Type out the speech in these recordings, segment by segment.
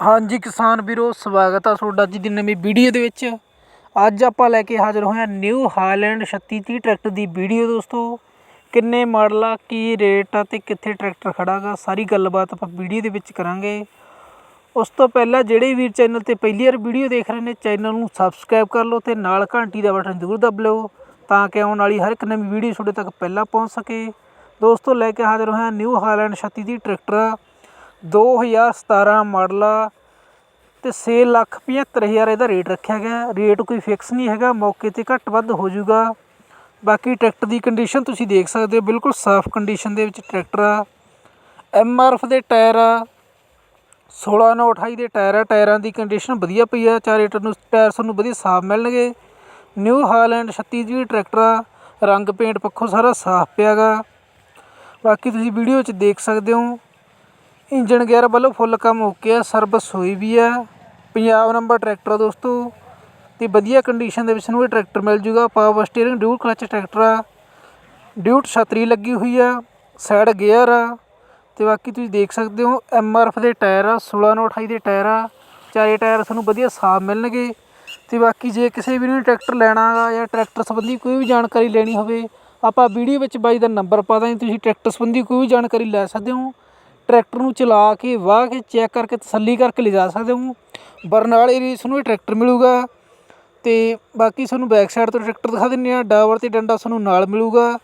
ਹਾਂਜੀ ਕਿਸਾਨ ਵੀਰੋ, ਸਵਾਗਤ ਆ ਤੁਹਾਡਾ ਅੱਜ ਦੀ ਨਵੀਂ ਵੀਡੀਓ ਦੇ ਵਿੱਚ। ਅੱਜ ਆਪਾਂ ਲੈ ਕੇ ਹਾਜ਼ਰ ਹੋਏ ਹਾਂ ਨਿਊ ਹਾਲੈਂਡ 3630 ਟਰੈਕਟਰ ਦੀ ਵੀਡੀਓ ਦੋਸਤੋ। ਕਿੰਨੇ ਮਾਡਲ ਆ, ਕੀ ਰੇਟ ਆ ਤੇ ਕਿੱਥੇ ਟਰੈਕਟਰ ਖੜਾਗਾ, ਸਾਰੀ ਗੱਲਬਾਤ ਆਪਾਂ ਵੀਡੀਓ ਦੇ ਵਿੱਚ ਕਰਾਂਗੇ। ਉਸ ਤੋਂ ਪਹਿਲਾਂ ਜਿਹੜੇ ਵੀਰ ਚੈਨਲ ਤੇ ਪਹਿਲੀ ਵਾਰ ਵੀਡੀਓ ਦੇਖ ਰਹੇ ਨੇ, ਚੈਨਲ ਨੂੰ ਸਬਸਕ੍ਰਾਈਬ ਕਰ ਲਓ ਤੇ ਨਾਲ ਘੰਟੀ ਦਾ ਬਟਨ ਜ਼ਰੂਰ ਦਬ ਲਓ, ਤਾਂ ਕਿ ਆਉਣ ਵਾਲੀ ਹਰ ਇੱਕ ਨਵੀਂ ਵੀਡੀਓ ਤੁਹਾਡੇ ਤੱਕ ਪਹਿਲਾਂ ਪਹੁੰਚ ਸਕੇ। ਦੋਸਤੋ, ਲੈ ਕੇ ਹਾਜ਼ਰ ਹੋਇਆ ਨਿਊ ਹਾਲੈਂਡ 3630 ਟਰੈਕਟਰ। 2017 ਮਾਡਲ ਆ ਅਤੇ ਛੇ ਲੱਖ 75000 ਇਹਦਾ ਰੇਟ ਰੱਖਿਆ ਗਿਆ। ਰੇਟ ਕੋਈ ਫਿਕਸ ਨਹੀਂ ਹੈਗਾ, ਮੌਕੇ ਤੇ ਘੱਟ ਵੱਧ ਹੋ ਜੂਗਾ ਬਾਕੀ ਟਰੈਕਟਰ ਦੀ ਕੰਡੀਸ਼ਨ ਤੁਸੀਂ ਦੇਖ ਸਕਦੇ ਹੋ, ਬਿਲਕੁਲ ਸਾਫ਼ ਕੰਡੀਸ਼ਨ ਦੇ ਵਿੱਚ ਟਰੈਕਟਰ ਆ। ਐਮਆਰਐਫ ਦੇ ਟਾਇਰ ਆ 16 ਨੌ 28 ਦੇ ਟਾਇਰ ਆ। ਟਾਇਰਾਂ ਦੀ ਕੰਡੀਸ਼ਨ ਵਧੀਆ ਪਈ ਆ, ਚਾਰੇ ਟਾਇਰ ਨੂੰ ਟਾਇਰ ਤੁਹਾਨੂੰ ਵਧੀਆ ਸਾਫ਼ ਮਿਲਣਗੇ। ਨਿਊ ਹਾਲੈਂਡ 36 ਜੀ ਟਰੈਕਟਰ ਆ, ਰੰਗ ਪੇਂਟ ਪੱਖੋਂ ਸਾਰਾ ਸਾਫ਼ ਪਿਆਗਾ ਬਾਕੀ ਤੁਸੀਂ ਵੀਡੀਓ 'ਚ ਦੇਖ ਸਕਦੇ ਹੋ ਇੰਜਣ ਗੇਅਰ ਵੱਲੋਂ ਫੁੱਲ ਕੰਮ ਓਕੇ ਆ, ਸਰਵਿਸ ਹੋਈ ਵੀ ਆ। ਪੰਜਾਬ ਨੰਬਰ ਟਰੈਕਟਰ ਆ ਦੋਸਤੋ। ਅਤੇ ਵਧੀਆ ਕੰਡੀਸ਼ਨ ਦੇ ਵਿੱਚ ਨੂੰ ਇਹ ਟਰੈਕਟਰ ਮਿਲ ਜੂਗਾ। Power steering dual clutch tractor ਆ। ਡਿਊਟ ਛਤਰੀ ਲੱਗੀ ਹੋਈ ਆ ਸਾਈਡ ਗੇਅਰ ਆ। ਅਤੇ ਬਾਕੀ ਤੁਸੀਂ ਦੇਖ ਸਕਦੇ ਹੋ ਐਮਆਰਐਫ ਦੇ ਟਾਇਰ ਆ 16 ਨੌ 28 ਦੇ ਟਾਇਰ ਆ। ਚਾਰੇ ਟਾਇਰ ਤੁਹਾਨੂੰ ਵਧੀਆ ਸਾਫ਼ ਮਿਲਣਗੇ। ਤੇ ਬਾਕੀ ਜੇ ਕਿਸੇ ਵੀ ਨੂੰ ਟਰੈਕਟਰ ਲੈਣਾ ਜਾਂ ਟਰੈਕਟਰ ਸੰਬੰਧੀ ਕੋਈ ਵੀ ਜਾਣਕਾਰੀ ਲੈਣੀ ਹੋਵੇ, ਆਪਾਂ ਵੀਡੀਓ ਵਿੱਚ ਬਾਈ ਦਾ ਨੰਬਰ ਪਾ ਦਾਂਗੇ। ਤੁਸੀਂ ਟਰੈਕਟਰ ਸੰਬੰਧੀ ਕੋਈ ਵੀ ਜਾਣਕਾਰੀ ਲੈ ਸਕਦੇ ਹੋ। ਟਰੈਕਟਰ ਨੂੰ ਚਲਾ ਕੇ, ਵਾਹ ਕੇ ਚੈੱਕ ਕਰਕੇ, ਤਸੱਲੀ ਕਰਕੇ ਲਿਜਾ ਸਕਦੇ ਹੋ। ਬਰਨਾਲੇ ਏਰੀਏ 'ਚ ਤੁਹਾਨੂੰ ਇਹ ਟਰੈਕਟਰ ਮਿਲੂਗਾ ਤੇ ਬਾਕੀ ਤੁਹਾਨੂੰ ਬੈਕ ਸਾਈਡ ਤੋਂ ਟਰੈਕਟਰ ਦਿਖਾ ਦਿੰਨੇ ਆ ਡਾਵਰ ਤੇ ਡੰਡਾ ਤੁਹਾਨੂੰ ਨਾਲ ਮਿਲੂਗਾ।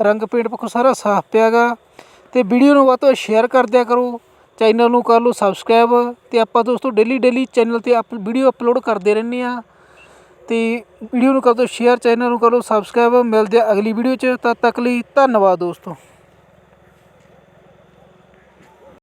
ਰੰਗ ਪੇਂਟ ਪੱਖੋਂ ਸਾਰਾ ਸਾਫ਼ ਪਿਆਗਾ। ਤੇ ਵੀਡੀਓ ਨੂੰ ਵੱਧ ਤੋਂ ਵੱਧ ਸ਼ੇਅਰ ਕਰ ਦਿਆ ਕਰੋ। ਚੈਨਲ ਨੂੰ ਕਰ ਲਓ ਸਬਸਕ੍ਰਾਈਬ ਤੇ ਆਪਾਂ ਦੋਸਤੋ ਡੇਲੀ ਡੇਲੀ ਚੈਨਲ ਤੇ ਆਪ ਵੀਡੀਓ ਅਪਲੋਡ ਕਰਦੇ ਰਹਿੰਦੇ ਆ ਤੇ ਵੀਡੀਓ ਨੂੰ ਕਰ ਦਿਓ ਸ਼ੇਅਰ ਚੈਨਲ ਨੂੰ ਕਰ ਲਓ ਸਬਸਕ੍ਰਾਈਬ ਮਿਲਦੇ ਆ ਅਗਲੀ ਵੀਡੀਓ 'ਚ। ਤਦ ਤੱਕ ਲਈ ਧੰਨਵਾਦ ਦੋਸਤੋ।